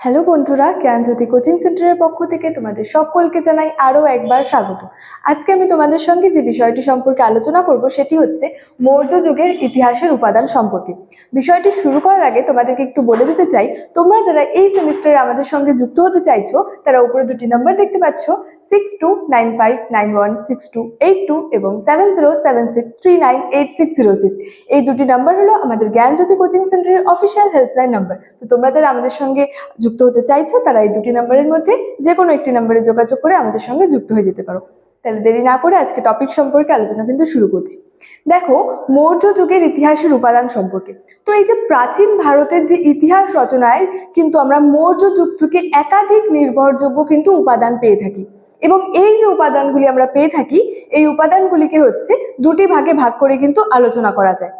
Hello বন্ধুরা জ্ঞানজ্যোতি coaching সেন্টারের পক্ষ থেকে তোমাদের সকলকে জানাই আরও একবার স্বাগত। আজকে আমি তোমাদের সঙ্গে যে বিষয়টি সম্পর্কে আলোচনা করব সেটি হচ্ছে মৌর্য যুগের ইতিহাসের উপাদান সম্পর্কে। বিষয়টি শুরু করার আগে তোমাদেরকে একটু বলে দিতে চাই, তোমরা যারা এই সেমিস্টারে আমাদের সঙ্গে যুক্ত হতে চাইছো, তারা উপরে দুটি নম্বর দেখতে পাচ্ছ six two nine five nine one six two eight two এবং seven zero seven six three nine eight six zero six এই দুটি নাম্বার হলো আমাদের জ্ঞানজ্যোতি কোচিং সেন্টারের অফিসিয়াল হেল্পলাইন নাম্বার তো তোমরা যারা আমাদের সঙ্গে যুক্ত হতে চাইছো, তারা এই দুটি নাম্বারের মধ্যে যে কোনো একটি নাম্বারে যোগাযোগ করে আমাদের সঙ্গে যুক্ত হয়ে যেতে পারো। তাহলে দেরি না করে আজকে টপিক সম্পর্কে আলোচনা কিন্তু শুরু করছি। দেখো, মৌর্য যুগের ইতিহাসের উপাদান সম্পর্কে। তো এই যে প্রাচীন ভারতের যে ইতিহাস রচনায় কিন্তু আমরা মৌর্য যুগ থেকে একাধিক নির্ভরযোগ্য কিন্তু উপাদান পেয়ে থাকি। এবং এই যে উপাদানগুলি আমরা পেয়ে থাকি, এই উপাদানগুলিকে হচ্ছে দুটি ভাগে ভাগ করে কিন্তু আলোচনা করা যায়।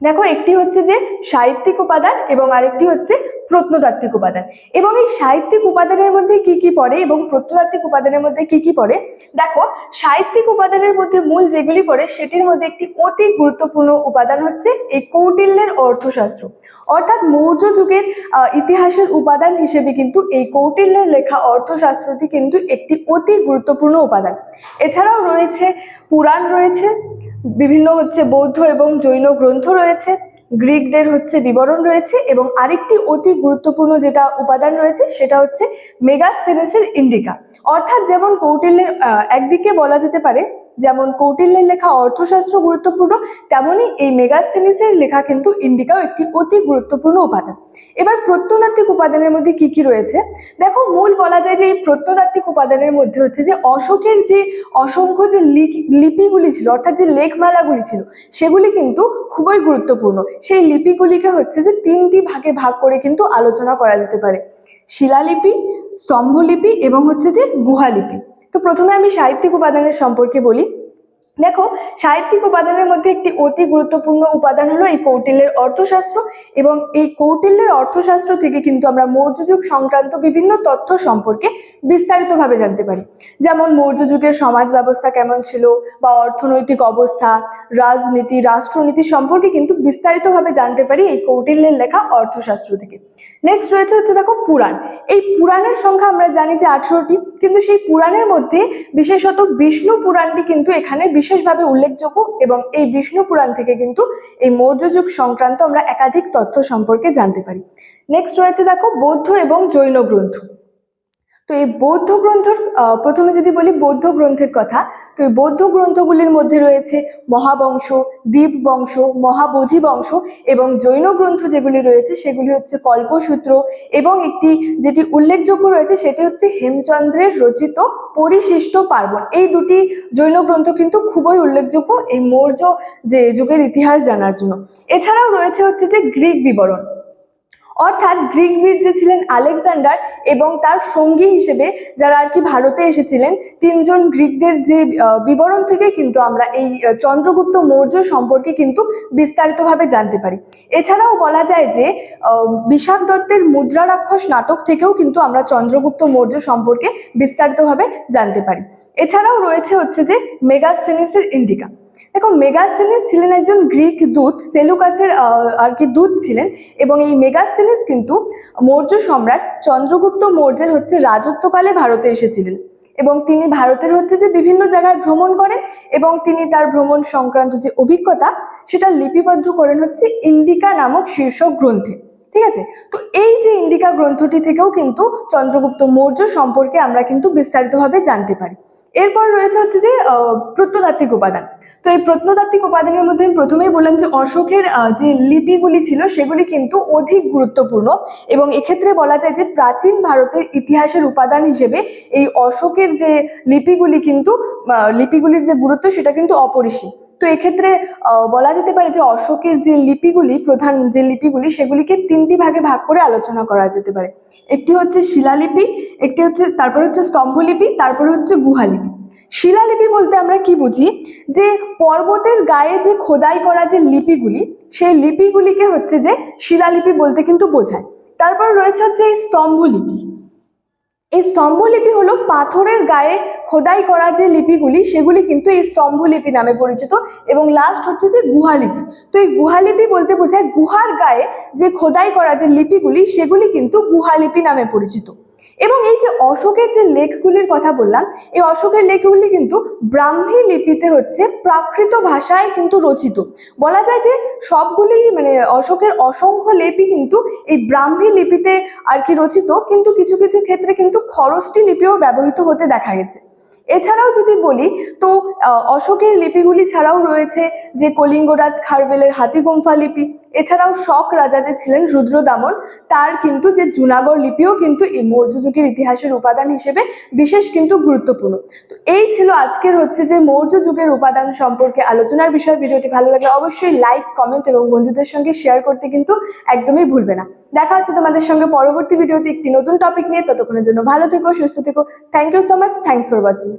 দেখো, একটি হচ্ছে যে সাহিত্যিক উপাদান এবং আরেকটি হচ্ছে প্রত্নতাত্ত্বিক উপাদান। এবং এই সাহিত্যিক উপাদানের মধ্যে কি কি পড়ে এবং প্রত্নতাত্ত্বিক উপাদানের মধ্যে কি কি পড়ে? দেখো, সাহিত্যিক উপাদানের মধ্যে মূল যেগুলি পড়ে, সেটির মধ্যে একটি অতি গুরুত্বপূর্ণ উপাদান হচ্ছে এই কৌটিল্যের অর্থশাস্ত্র। অর্থাৎ মৌর্য যুগের ইতিহাসের উপাদান হিসেবে কিন্তু এই কৌটিল্যের লেখা অর্থশাস্ত্রটি কিন্তু একটি অতি গুরুত্বপূর্ণ উপাদান। এছাড়াও রয়েছে, পুরাণ রয়েছে বিভিন্ন হচ্ছে বৌদ্ধ এবং জৈন গ্রন্থ রয়েছে। গ্রিকদের হচ্ছে বিবরণ রয়েছে এবং আরেকটি অতি গুরুত্বপূর্ণ যেটা উপাদান রয়েছে সেটা হচ্ছে মেগাস্থেনেসের ইন্ডিকা। অর্থাৎ যেমন কৌটিল্যের একদিকে বলা যেতে পারে যেমন কৌটিল্যের লেখা অর্থশাস্ত্র গুরুত্বপূর্ণ তেমনই এই মেগাস্থেনিসের লেখা কিন্তু ইন্ডিকাও একটি অতি গুরুত্বপূর্ণ উপাদান। এবার প্রত্নতাত্ত্বিক উপাদানের মধ্যে কি কি রয়েছে? দেখো, মূল বলা যায় যে এই প্রত্নতাত্ত্বিক উপাদানের মধ্যে হচ্ছে যে অশোকের যে অসংখ্য যে লিপিগুলি ছিল, অর্থাৎ যে লেখমালাগুলি ছিল, সেগুলি কিন্তু খুবই গুরুত্বপূর্ণ। সেই লিপিগুলিকে হচ্ছে যে তিনটি ভাগে ভাগ করে কিন্তু আলোচনা করা যেতে পারে। শিলালিপি, স্তম্ভলিপি এবং হচ্ছে যে গুহালিপি। তো প্রথমে আমি সাহিত্যিক উপাদানের সম্পর্কে বলি। দেখো, সাহিত্যিক উপাদানের মধ্যে একটি অতি গুরুত্বপূর্ণ উপাদান হলো এই কৌটিল্যের অর্থশাস্ত্র এবং এই কৌটিল্যের অর্থশাস্ত্র থেকে কিন্তু আমরা মৌর্য যুগ সংক্রান্ত বিভিন্ন তথ্য সম্পর্কে বিস্তারিতভাবে জানতে পারি। যেমন মৌর্য যুগের সমাজ ব্যবস্থা কেমন ছিল বা অর্থনৈতিক অবস্থা, রাজনীতি, রাষ্ট্রনীতি সম্পর্কে কিন্তু বিস্তারিতভাবে জানতে পারি এই কৌটিল্যের লেখা অর্থশাস্ত্র থেকে। নেক্সট রয়েছে হচ্ছে দেখো পুরাণ। এই পুরাণের সংখ্যা আমরা জানি যে আঠেরোটি, কিন্তু সেই পুরাণের মধ্যে বিশেষত বিষ্ণু পুরাণটি কিন্তু এখানে বিশেষভাবে উল্লেখযোগ্য এবং এই বিষ্ণু পুরাণ থেকে কিন্তু এই মৌর্য যুগ সংক্রান্ত আমরা একাধিক তথ্য সম্পর্কে জানতে পারি। নেক্সট রয়েছে দেখো বৌদ্ধ এবং জৈন গ্রন্থ। তো এই বৌদ্ধ গ্রন্থর প্রথমে যদি বলি বৌদ্ধ গ্রন্থের কথা, তো এই বৌদ্ধ গ্রন্থগুলির মধ্যে রয়েছে মহাবংশ দ্বীপ বংশ মহাবোধি বংশ এবং জৈন গ্রন্থ যেগুলি রয়েছে সেগুলি হচ্ছে কল্পসূত্র এবং একটি যেটি উল্লেখযোগ্য রয়েছে সেটি হচ্ছে হেমচন্দ্রের রচিত পরিশিষ্ট পার্বণ। এই দুটি জৈন গ্রন্থ কিন্তু খুবই উল্লেখযোগ্য এই মৌর্য যে যুগের ইতিহাস জানার জন্য। এছাড়াও রয়েছে হচ্ছে যে গ্রিক বিবরণ। অর্থাৎ গ্রিক বীর যে ছিলেন আলেকজান্ডার এবং তার সঙ্গী হিসেবে যারা আর কি ভারতে এসেছিলেন, তিনজন গ্রিকদের যে বিবরণ থেকে কিন্তু আমরা এই চন্দ্রগুপ্ত মৌর্য সম্পর্কে কিন্তু বিস্তারিতভাবে জানতে পারি। এছাড়াও বলা যায় যে বিশাখ দত্তের মুদ্রা রাক্ষস নাটক থেকেও কিন্তু আমরা চন্দ্রগুপ্ত মৌর্য সম্পর্কে বিস্তারিতভাবে জানতে পারি। এছাড়াও রয়েছে হচ্ছে যে মেগাস্থেনিসের ইন্ডিকা। দেখো মেগাস্থেনিস ছিলেন একজন গ্রিক দূত, সেলুকাসের আর কি দূত ছিলেন এবং এই মেগাস্থেনিস কিন্তু মৌর্য সম্রাট চন্দ্রগুপ্ত মৌর্যের হচ্ছে রাজত্বকালে ভারতে এসেছিলেন। এবং তিনি ভারতের হচ্ছে যে বিভিন্ন জায়গায় ভ্রমণ করেন এবং তিনি তার ভ্রমণ সংক্রান্ত যে অভিজ্ঞতা, সেটা লিপিবদ্ধ করেন হচ্ছে ইন্ডিকা নামক শীর্ষক গ্রন্থে। ঠিক আছে? তো এই যে ইন্ডিকা গ্রন্থটি থেকেও কিন্তু চন্দ্রগুপ্ত মৌর্য সম্পর্কে আমরা কিন্তু বিস্তারিতভাবে জানতে পারি। এরপর রয়েছে হচ্ছে যে প্রত্নতাত্ত্বিক উপাদান। তো এই প্রত্নতাত্ত্বিক উপাদানের মধ্যে আমি প্রথমেই বললাম যে, অশোকের যে লিপিগুলি ছিল সেগুলি কিন্তু অধিক গুরুত্বপূর্ণ এবং এক্ষেত্রে বলা যায় যে, প্রাচীন ভারতের ইতিহাসের উপাদান হিসেবে এই অশোকের যে লিপিগুলি কিন্তু লিপিগুলির যে গুরুত্ব সেটা কিন্তু অপরিসীম। তো এক্ষেত্রে বলা যেতে পারে যে, অশোকের যে লিপিগুলি, প্রধান যে লিপিগুলি সেগুলিকে তিনটি ভাগে ভাগ করে আলোচনা করা যেতে পারে। একটি হচ্ছে শিলালিপি, একটি হচ্ছে, তারপর হচ্ছে স্তম্ভলিপি, তারপর হচ্ছে গুহালিপি। শিলালিপি বলতে আমরা কি বুঝি? যে পর্বতের গায়ে যে খোদাই করা যে লিপিগুলি, সেই লিপিগুলিকে হচ্ছে যে শিলালিপি বলতে কিন্তু বোঝায়। তারপর রয়েছে হচ্ছে এই স্তম্ভলিপি। এই স্তম্ভলিপি হলো পাথরের গায়ে খোদাই করা যে লিপিগুলি, সেগুলি কিন্তু এই স্তম্ভলিপি নামে পরিচিত এবং লাস্ট হচ্ছে যে গুহালিপি। তো এই গুহালিপি বলতে বোঝায় গুহার গায়ে যে খোদাই করা যে লিপিগুলি, সেগুলি কিন্তু গুহালিপি নামে পরিচিত। এবং এই যে অশোকের যে লেখগুলির কথা বললাম, এই অশোকের লেখগুলি কিন্তু ব্রাহ্মী লিপিতে হচ্ছে প্রাকৃত ভাষায় কিন্তু রচিত। বলা যায় যে সবগুলি মানে অশোকের অসংখ্য লিপি কিন্তু এই ব্রাহ্মী লিপিতে আর কি রচিত, কিন্তু কিছু কিছু ক্ষেত্রে কিন্তু খরষ্টি লিপিও ব্যবহৃত হতে দেখা গেছে। এছাড়াও যদি বলি, তো অশোকের লিপিগুলি ছাড়াও রয়েছে যে কলিঙ্গরাজ খারবেলের হাতিগুম্ফা লিপি, এছাড়াও শক রাজা যে ছিলেন রুদ্রদামন, তার কিন্তু যে জুনাগড় লিপিও কিন্তু এই মৌর্য যুগের ইতিহাসের উপাদান হিসেবে বিশেষ কিন্তু গুরুত্বপূর্ণ। তো এই ছিল আজকের হচ্ছে যে মৌর্য যুগের উপাদান সম্পর্কে আলোচনার বিষয়। ভিডিওটি ভালো লাগলে অবশ্যই লাইক, কমেন্ট এবং বন্ধুদের সঙ্গে শেয়ার করতে কিন্তু একদমই ভুলবে না। দেখা হচ্ছে তোমাদের সঙ্গে পরবর্তী ভিডিওতে একটি নতুন টপিক নিয়ে। ততক্ষণের জন্য ভালো থেকো সুস্থ থেকো। Thank you so much thanks for watching